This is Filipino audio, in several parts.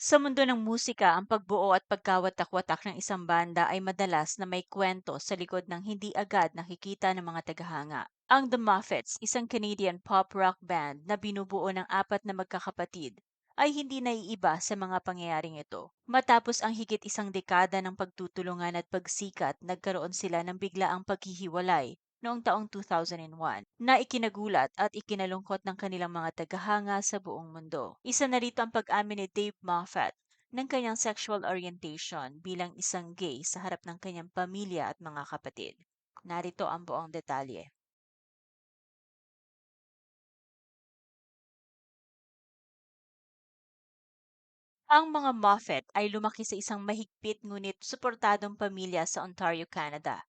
Sa mundo ng musika, ang pagbuo at pagkawatak-watak ng isang banda ay madalas na may kwento sa likod ng hindi agad nakikita ng mga tagahanga. Ang The Muffets, isang Canadian pop rock band na binubuo ng apat na magkakapatid, ay hindi naiiba sa mga pangyayaring ito. Matapos ang higit isang dekada ng pagtutulungan at pagsikat, nagkaroon sila ng biglaang paghihiwalay noong taong 2001 na ikinagulat at ikinalungkot ng kanilang mga tagahanga sa buong mundo. Isa na rito ang pag-amin ni Dave Moffat ng kanyang sexual orientation bilang isang gay sa harap ng kanyang pamilya at mga kapatid. Narito ang buong detalye. Ang mga Moffat ay lumaki sa isang mahigpit ngunit suportadong pamilya sa Ontario, Canada.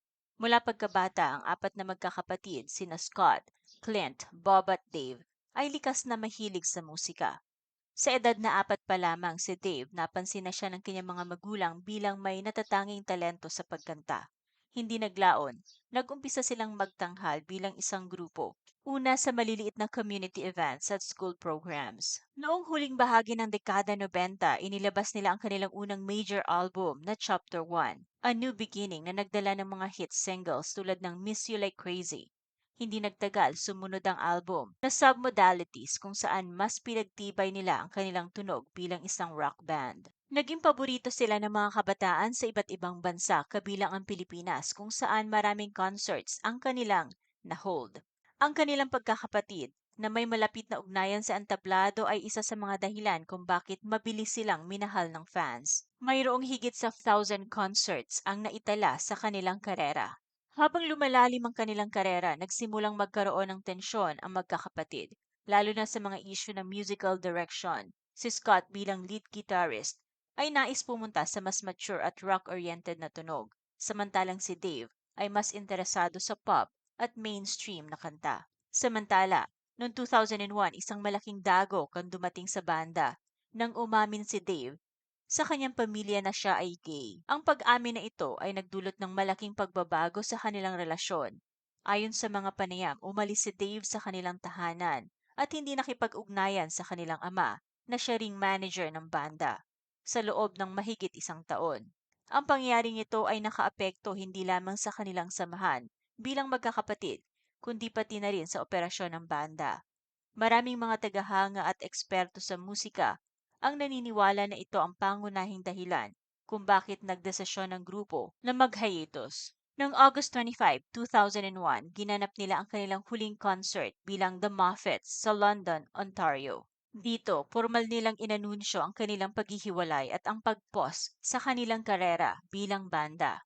Mula pagkabata, ang apat na magkakapatid, sina Scott, Clint, Bob at Dave, ay likas na mahilig sa musika. Sa edad na apat pa lamang si Dave, napansin na siya ng kanyang mga magulang bilang may natatanging talento sa pagkanta. Hindi naglaon, nag-umpisa silang magtanghal bilang isang grupo. Una sa maliliit na community events at school programs. Noong huling bahagi ng dekada 90, inilabas nila ang kanilang unang major album na Chapter 1, A New Beginning na nagdala ng mga hit singles tulad ng Miss You Like Crazy. Hindi nagtagal, sumunod ang album na Submodalities kung saan mas pinagtibay nila ang kanilang tunog bilang isang rock band. Naging paborito sila ng mga kabataan sa iba't ibang bansa kabilang ang Pilipinas kung saan maraming concerts ang kanilang na-hold. Ang kanilang pagkakapatid na may malapit na ugnayan sa entablado ay isa sa mga dahilan kung bakit mabilis silang minahal ng fans. Mayroong higit sa 1,000 concerts ang naitala sa kanilang karera. Habang lumalalim ang kanilang karera, nagsimulang magkaroon ng tensyon ang magkakapatid, lalo na sa mga issue ng musical direction. Si Scott bilang lead guitarist ay nais pumunta sa mas mature at rock-oriented na tunog, samantalang si Dave ay mas interesado sa pop at mainstream na kanta. Samantala, noong 2001 isang malaking dagok ang dumating sa banda nang umamin si Dave sa kanyang pamilya na siya ay gay. Ang pag-amin na ito ay nagdulot ng malaking pagbabago sa kanilang relasyon. Ayon sa mga panayam, umalis si Dave sa kanilang tahanan at hindi nakipag-ugnayan sa kanilang ama na siya ring manager ng banda sa loob ng mahigit isang taon. Ang pangyayaring ito ay nakaapekto hindi lamang sa kanilang samahan bilang magkakapatid, kundi pati na rin sa operasyon ng banda. Maraming mga tagahanga at eksperto sa musika ang naniniwala na ito ang pangunahing dahilan kung bakit nagdesisyon ng grupo na mag-hiatus. Noong August 25, 2001, ginanap nila ang kanilang huling concert bilang The Muffets sa London, Ontario. Dito, formal nilang inanunsyo ang kanilang paghihiwalay at ang pagpos sa kanilang karera bilang banda.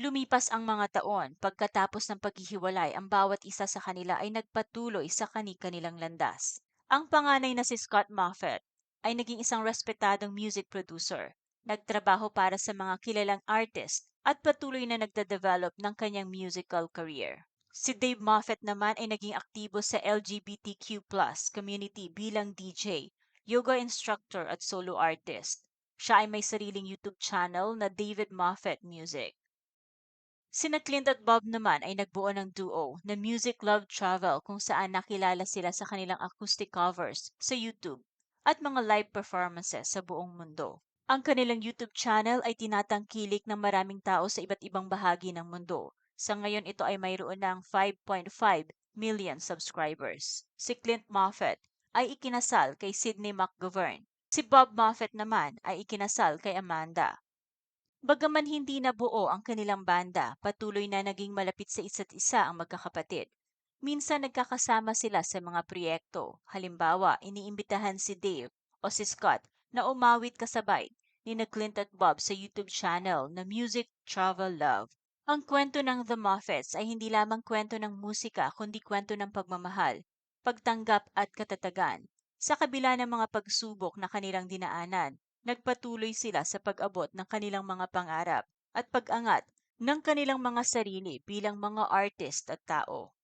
Lumipas ang mga taon, pagkatapos ng paghihiwalay, ang bawat isa sa kanila ay nagpatuloy sa kani-kanilang landas. Ang panganay na si Scott Moffat ay naging isang respetadong music producer, nagtrabaho para sa mga kilalang artist at patuloy na nagda-develop ng kanyang musical career. Si Dave Moffat naman ay naging aktibo sa LGBTQ community bilang DJ, yoga instructor at solo artist. Siya ay may sariling YouTube channel na David Moffat Music. Sina Clint at Bob naman ay nagbuo ng duo na Music Love Travel kung saan nakilala sila sa kanilang acoustic covers sa YouTube at mga live performances sa buong mundo. Ang kanilang YouTube channel ay tinatangkilik ng maraming tao sa iba't ibang bahagi ng mundo sa ngayon ito ay mayroon ng 5.5 million subscribers. Si Clint Moffat ay ikinasal kay Sidney McGovern. Si Bob Moffat naman ay ikinasal kay Amanda. Bagaman hindi nabuo ang kanilang banda, patuloy na naging malapit sa isa't isa ang magkakapatid. Minsan nagkakasama sila sa mga proyekto. Halimbawa, iniimbitahan si Dave o si Scott na umawit kasabay ni na Clint at Bob sa YouTube channel na Music Travel Love. Ang kwento ng The Moffats ay hindi lamang kwento ng musika kundi kwento ng pagmamahal, pagtanggap at katatagan. Sa kabila ng mga pagsubok na kanilang dinaanan, nagpatuloy sila sa pag-abot ng kanilang mga pangarap at pag-angat ng kanilang mga sarili bilang mga artist at tao.